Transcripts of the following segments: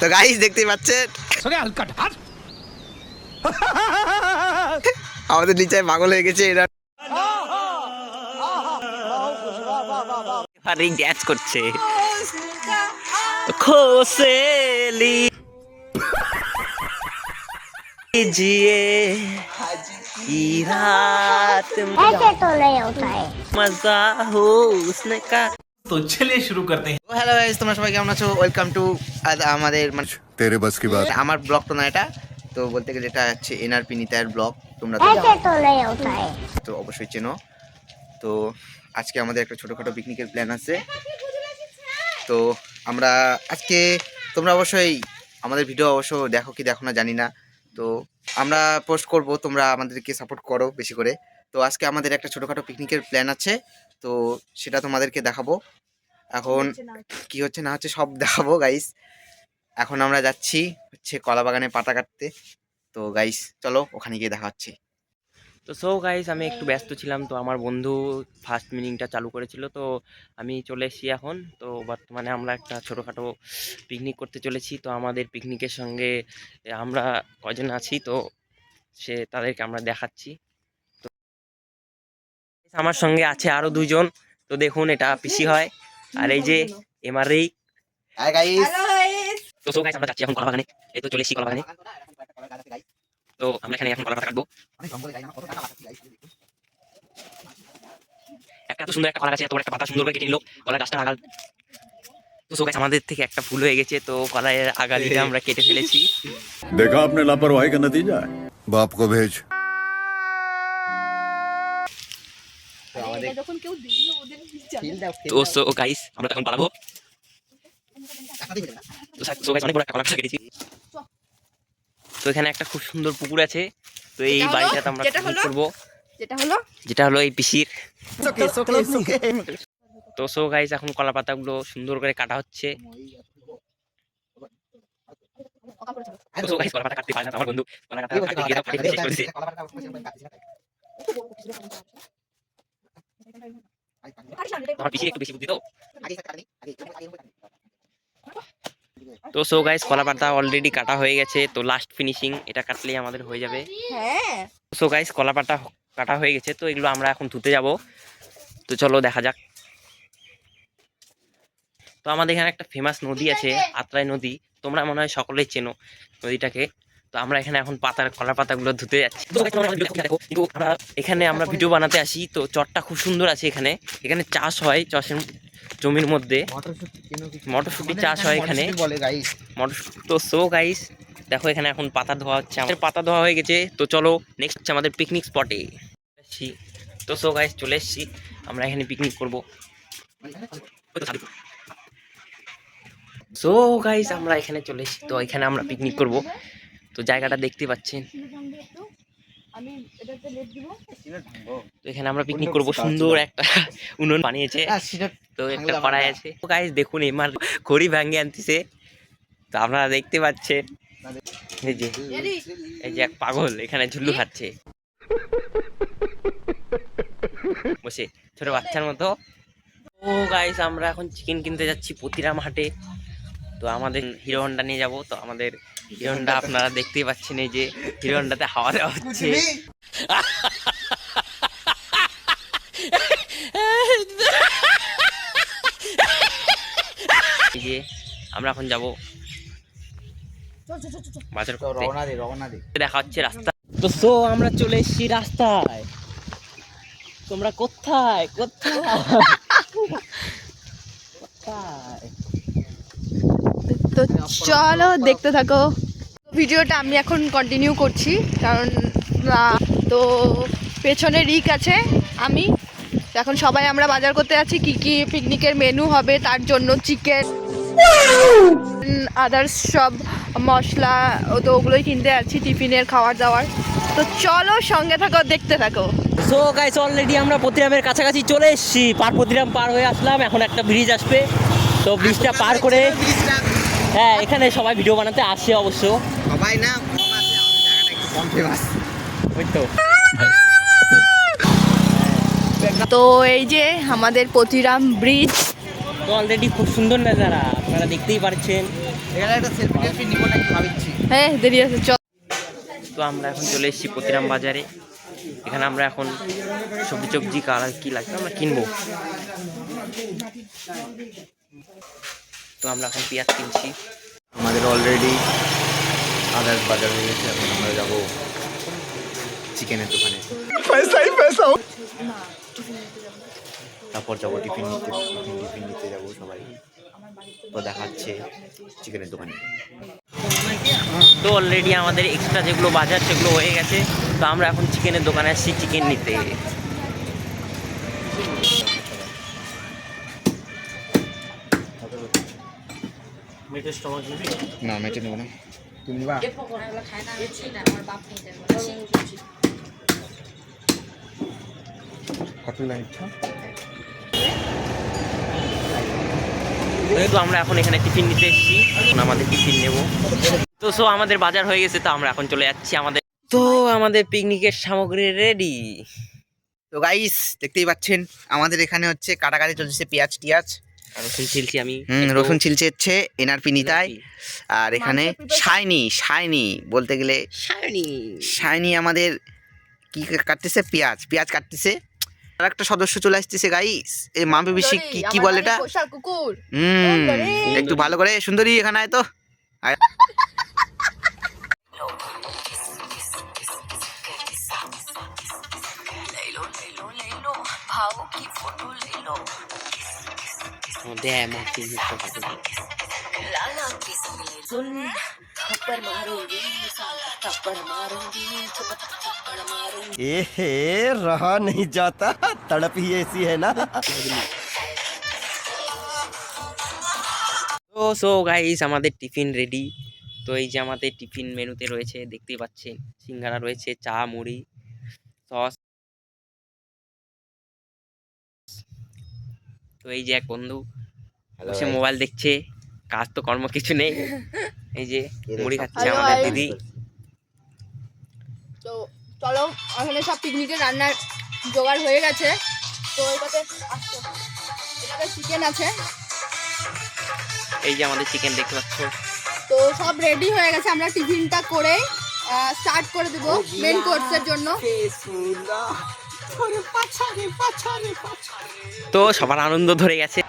তো গাইস দেখতেই পাচ্ছেন আমাদের নিচে পাগল হয়ে গেছে এরা আরে ড্যান্স করছে খোসেলি जिए की रात ऐसे तो नहीं होता है मजा हो उसने का তো চলে শুরু করতে হ্যাঁ হ্যালো গাইস তোমরা সবাই কেমন আছো? ওয়েলকাম টু আমাদের মানে তেরে বাস কি বাত? আমার ব্লগ তো না এটা। তো বলতে গেলে এটা হচ্ছে এনআরপি নিতায়ের ব্লগ। তোমরা তো অবশ্যই চেনো। তো আজকে আমাদের একটা ছোটোখাটো পিকনিকের প্ল্যান আছে। তো আমরা আজকে তোমরা অবশ্যই আমাদের ভিডিও অবশ্য দেখো কি দেখো না জানি না। তো আমরা পোস্ট করব তোমরা আমাদেরকে সাপোর্ট করো বেশি করে। তো আজকে আমাদের একটা ছোটোখাটো পিকনিকের প্ল্যান আছে। তো সেটা তোমাদেরকে দেখাবো। এখন কি হচ্ছে না হচ্ছে? সব দেখাবো গাইস এখন আমরা যাচ্ছি হচ্ছে কলা বাগানে পাতা কাটতে। তো গাইস চলো ওখানে গিয়ে দেখা হচ্ছে। তো সো গাইস আমি একটু ব্যস্ত ছিলাম। তো আমার বন্ধু ফার্স্ট মিনিংটা চালু করেছিল। তো আমি চলে এসেছি এখন। তো বর্তমানে আমরা একটা ছোটোখাটো পিকনিক করতে চলেছি। তো আমাদের পিকনিকের সঙ্গে আমরা কজন আছি তো সে তাদেরকে আমরা দেখাচ্ছি। আমার সঙ্গে আছে আরও দুজন। তো দেখুন এটা পিসি হয়। আর এই যে এমআরই হাই গাইস তো সো গাইস আমরা যাচ্ছি এখন কলা বাগানে এই তো চলে কলা বাগানে তো আমরা এখানে এখন কলাটা কাটবো। একটা তো সুন্দর একটা কলা একটা পাতা সুন্দর করে কেটে নিলো। কলা গাছটা আগাল তো সো গাইস আমাদের থেকে একটা ভুল হয়ে গেছে। তো কলার আগালিটা আমরা কেটে ফেলেছি। দেখা আপনি লাপরওয়াহি কা নতিজা বাপ কো ভেজ যখন কেউ দেখবে ওদের তো সো গাইস আমরা এখন পালাবো তো সো গাইস অনেক বড় একটা কলাপসা তো এখানে একটা খুব সুন্দর পুকুর আছে তো এই বাড়িটাতে আমরা করব যেটা হলো যেটা হলো এই পিসির তো সো গাইস এখন কলা পাতাগুলো সুন্দর করে কাটা হচ্ছে কাটতে পারে না আমার বন্ধু কলা কাটতে গিয়ে একটু বেশি বুদ্ধি তো তো সো গাইস কলা পাতা অলরেডি কাটা হয়ে গেছে তো লাস্ট ফিনিশিং এটা কাটলেই আমাদের হয়ে যাবে। হ্যাঁ। সো গাইস কলা পাতা কাটা হয়ে গেছে তো এগুলো আমরা এখন ধুতে যাব। তো চলো দেখা যাক। তো আমাদের এখানে একটা ফেমাস নদী আছে আত্রাই নদী। তোমরা মনে হয় সকলেই চেনো নদীটাকে। তো আমরা এখানে এখন পাতার কলা পাতাগুলো ধুতে যাচ্ছি। কিন্তু আমরা এখানে আমরা ভিডিও বানাতে আসি তো চটটা খুব সুন্দর আছে এখানে। এখানে চাষ হয় চাষের জমির মধ্যে। মটরশুটি চাষ হয় এখানে। মটরশুঁটি তো সো গাইস দেখো এখানে এখন পাতা ধোয়া হচ্ছে আমাদের পাতা ধোয়া হয়ে গেছে। তো চলো নেক্সট হচ্ছে আমাদের পিকনিক স্পটে তো সো গাইস চলে এসছি। আমরা এখানে পিকনিক করব। সো গাইস আমরা এখানে চলে এসেছি। তো এখানে আমরা পিকনিক করব। তো জায়গাটা দেখতে পাচ্ছেন। আমি এটাতে লেট দিব। তো এখানে আমরা পিকনিক করব। সুন্দর একটা উনুন বানিয়েছে। তো একটা কড়াই আছে। তো গাইস দেখুন এমার খড়ি ভাঙে আনতেছে। তো আপনারা দেখতে পাচ্ছেন। এই যে এই যে এক পাগল এখানে ঝুল্লু খাচ্ছে। বসে ছোট বাচ্চার মতো। ও গাইস আমরা এখন চিকেন কিনতে যাচ্ছি প্রতিরাম হাটে। তো আমাদের হিরো হন্ডা নিয়ে যাব তো আমাদের হিরো হন্ডা আপনারা দেখতেই পাচ্ছেন এই যে হিরো হন্ডাতে হাওয়া দেওয়া হচ্ছে। যে আমরা এখন যাব বাজার রওনা দে রওনা দে। দেখা হচ্ছে রাস্তা। তো সো আমরা চলে এসেছি রাস্তায়। তোমরা কোথায়? কোথায়? কোথায়? তো চলো দেখতে থাকো। ভিডিওটা আমি এখন কন্টিনিউ করছি কারণ তো পেছনে রিক আছে আমি। তো এখন সবাই আমরা বাজার করতে যাচ্ছি কি কি পিকনিকের মেনু হবে তার জন্য চিকেন আদার্স সব মশলা ও তো ওগুলোই কিনতে যাচ্ছি টিফিনের খাওয়ার দাওয়ার। তো চলো সঙ্গে থাকো দেখতে থাকো। সো গাইস অলরেডি আমরা প্রতিরামের কাছাকাছি চলে এসেছি। পার প্রতিরাম পার হয়ে আসলাম এখন একটা ব্রিজ আসবে। তো ব্রিজটা পার করে হ্যাঁ এখানে সবাই ভিডিও বানাতে আসে অবশ্য। সবাই না কম আমাদের জায়গাটা একটু কম ফেমাস ওই তো। তো এই যে আমাদের প্রতিরাম ব্রিজ তো অলরেডি খুব সুন্দর নাজারা আপনারা দেখতেই পারছেন। এখানে একটা সেলফি টেলফি নিবো নাকি ভাবছি হ্যাঁ দেরি আছে চল। তো আমরা এখন চলে এসেছি প্রতিরাম বাজারে। এখানে আমরা এখন সবজি টবজি কার কি লাগবে আমরা কিনবো। তো আমরা এখন পেঁয়াজ কিনছি। আমাদের অলরেডি আদার্স বাজার হয়ে গেছে এখন আমরা যাব চিকেনের দোকানে। তারপর যাব টিফিন নিতে টিফিন টিফিন নিতে যাব সবাই। তো দেখাচ্ছে চিকেনের দোকানে। তো অলরেডি আমাদের এক্সট্রা যেগুলো বাজার সেগুলো হয়ে গেছে। তো আমরা এখন চিকেনের দোকানে আসছি চিকেন নিতে। না মেটে নেব না। তুমি নিবা। কত ইচ্ছা তো আমরা এখন এখানে টিফিন নিতে এসেছি এখন আমাদের টিফিন নেব। তো সো আমাদের বাজার হয়ে গেছে তো আমরা এখন চলে যাচ্ছি আমাদের তো আমাদের পিকনিকের সামগ্রী রেডি তো গাইস দেখতেই পাচ্ছেন আমাদের এখানে হচ্ছে কাটাকাটি চলছে পেঁয়াজ টিয়াজ। রসুন ছিলছি আমি হুম রসুন ছিলছে হচ্ছে এনআরপি নিতাই আর এখানে শাইনি শাইনি বলতে গেলে শাইনি শাইনি আমাদের কি কাটতেছে পেঁয়াজ পেঁয়াজ কাটতেছে আর একটা সদস্য চলে আসতেছে গাইস এই মাম্পি বেশি কি কি বলে এটা কুকুর হুম একটু ভালো করে সুন্দরী এখানে আয় তো আয়। দে মাছি ए रहा नहीं जाता तड़प ही ऐसी है ना তো সো গাইস আমাদের টিফিন রেডি তো এই যে আমাদের টিফিন মেনুতে রয়েছে দেখতেই পাচ্ছেন সিঙ্গারা রয়েছে চা মুড়ি তো এই যে এক বন্ধু বসে মোবাইল দেখছে কাজ তো কর্ম কিছু নেই। এই যে মুড়ি খাচ্ছে আমাদের দিদি। তো চলো এখানে সব পিকনিকের রান্নার জোগাড় হয়ে গেছে। তো এটাতে এটাতে চিকেন আছে। এই যে আমাদের চিকেন দেখতে পাচ্ছ। তো সব রেডি হয়ে গেছে আমরা টিফিনটা করে স্টার্ট করে দেবো মেন কোর্সের জন্য। তো সবার আনন্দ ধরে গেছে।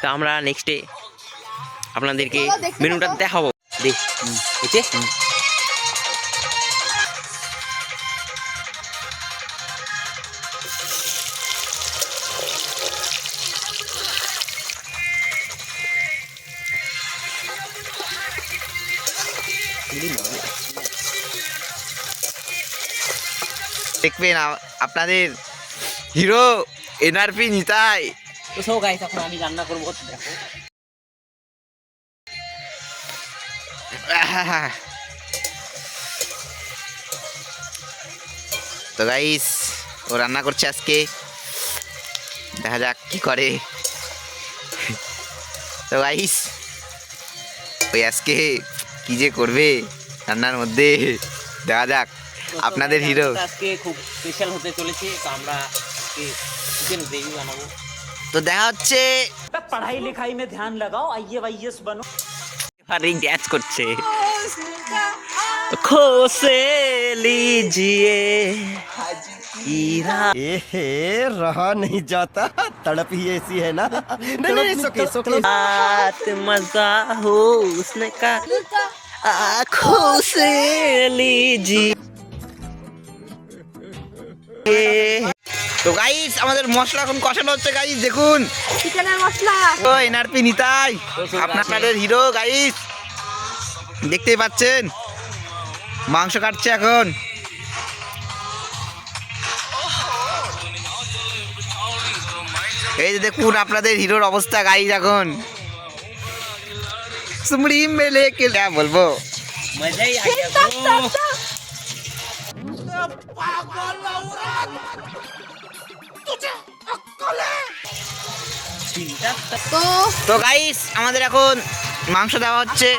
তো আমরা নেক্সট ডে আপনাদেরকে মেনুটা। দেখাবো। দেখ দেখবেন আপনাদের হিরো এনআরপি নিতাই। তো সো গাইস এখন আমি রান্না করব দেখো। তো গাইস ও রান্না করছে আজকে। দেখা যাক কি করে। তো গাইস ওই আজকে কি যে করবে রান্নার মধ্যে। দেখা যাক। আপনাদের হিরো রান্নাটা আজকে খুব স্পেশাল হতে চলেছে তো আমরা আজকে চিকেন গ্রেভি বানাবো তো দেখা হচ্ছে पढ़ाई लिखाई में ध्यान लगाओ आइए वाइएस बनो আর এই ড্যান্স করছে खोसे लीजिए हीरा ए रहा नहीं जाता तड़प ही ऐसी है ना नहीं नहीं सोके सोके बात मजा हो उसने का आंखों से लीजिए তো। গাইস আমাদের মশলা এখন কষানো হচ্ছে গাইস দেখুন। চিকেনের মশলা। ও এনআরপি নিতাই আপনাদের হিরো গাইস দেখতেই পাচ্ছেন মাংস কাটছে এখন। এই যে দেখুন আপনাদের হিরোর অবস্থা গাইস এখন। সুমড়ি মেলে কে যা বলব। मजा ही आ गया ब्रो তো তো গাইস আমাদের এখন মাংস দেওয়া হচ্ছে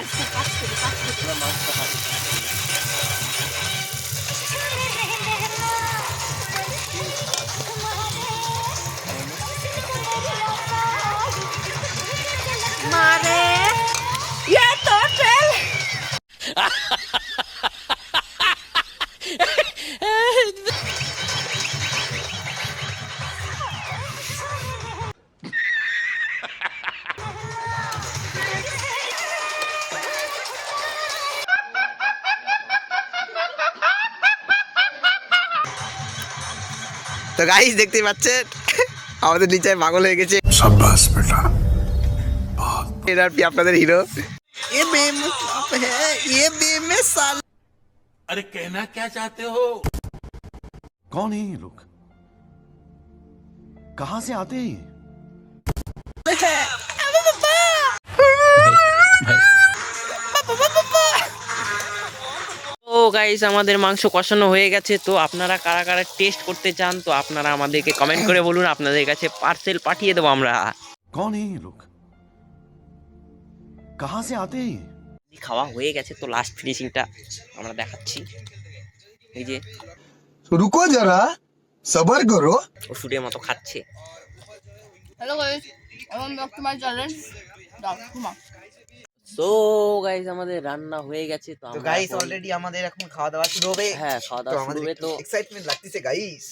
তো গাইস দেখতেই পাচ্ছেন আমাদের নিচে পাগল হয়ে গেছে शाबाश बेटा এনআরপি আপনাদের হিরো এ বেমুখ হ্যাঁ এ বেমিসাল अरे कहना क्या चाहते हो कौन है ये लोग कहां से आते हैं গাইস আমাদের মাংস কষানো হয়ে গেছে তো আপনারা কারা কারা টেস্ট করতে চান তো আপনারা আমাদেরকে কমেন্ট করে বলুন আপনাদের কাছে পার্সেল পাঠিয়ে দেবো আমরা। কোন লোক কাহা সে আতে খাওয়া হয়ে গেছে তো লাস্ট ফিনিশিংটা আমরা দেখাচ্ছি। এই যে। রুকো যারা সবার করো। ওষুধের মতো খাচ্ছে। হ্যালো গাইস এখন তোমার চ্যালেঞ্জ দাও সো গাইস আমাদের রান্না হয়ে গেছে তো গাইস অলরেডি আমাদের এখন খাওয়া দাওয়া শুরু হবে। হ্যাঁ খাওয়া দাওয়া শুরু হবে তো এক্সাইটমেন্ট লাগতেছে গাইস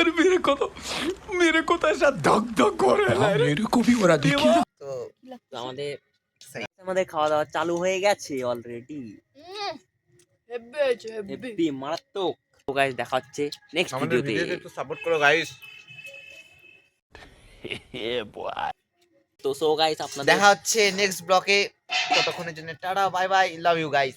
আরে মেরে কত মেরে কত এসা ধক ধক করে হ্যাঁ, মেরে কবি ওরা দেখি। তো আমাদের আমাদের খাওয়া দাওয়া চালু হয়ে গেছে অলরেডি হেব্বি মারাত্মক। তো গাইস দেখা হচ্ছে নেক্সট ভিডিওতে একটু সাপোর্ট করো গাইস হে বয় তো সো গাইস আপনাদের দেখা হচ্ছে নেক্সট ব্লকে ততক্ষণের জন্য tata bye bye love you guys